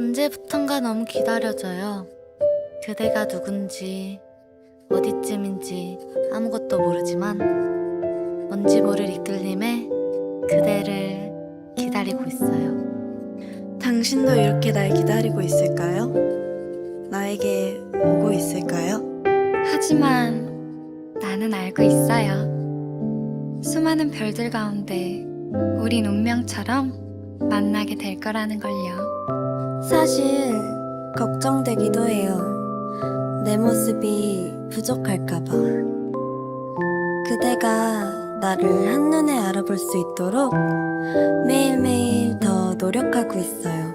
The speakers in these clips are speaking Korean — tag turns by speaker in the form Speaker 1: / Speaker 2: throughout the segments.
Speaker 1: 언제부턴가 너무 기다려져요. 그대가 누군지, 어디쯤인지 아무것도 모르지만 뭔지 모를 이끌림에 그대를 기다리고 있어요.
Speaker 2: 당신도 이렇게 날 기다리고 있을까요? 나에게 오고 있을까요?
Speaker 1: 하지만 나는 알고 있어요. 수많은 별들 가운데 우린 운명처럼 만나게 될 거라는 걸요.
Speaker 2: 사실 걱정되기도 해요. 내 모습이 부족할까봐. 그대가 나를 한눈에 알아볼 수 있도록 매일매일 더 노력하고 있어요.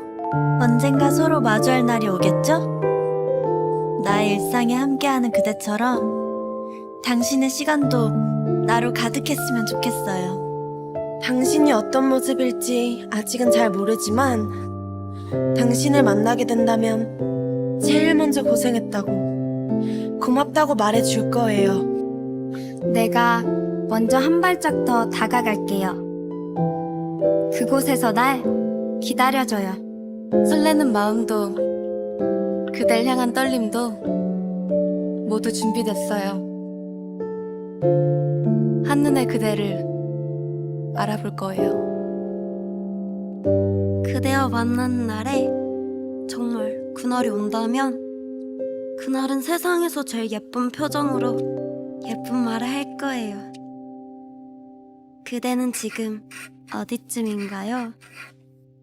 Speaker 2: 언젠가 서로 마주할 날이 오겠죠? 나의 일상에 함께하는 그대처럼 당신의 시간도 나로 가득했으면 좋겠어요. 당신이 어떤 모습일지 아직은 잘 모르지만 당신을 만나게 된다면 제일 먼저 고생했다고 고맙다고 말해줄 거예요.
Speaker 1: 내가 먼저 한 발짝 더 다가갈게요. 그곳에서 날 기다려줘요. 설레는 마음도 그댈 향한 떨림도 모두 준비됐어요. 한눈에 그대를 알아볼 거예요.
Speaker 2: 그대와 만나는 날에 정말 그날이 온다면 그날은 세상에서 제일 예쁜 표정으로 예쁜 말을 할 거예요. 그대는 지금 어디쯤인가요?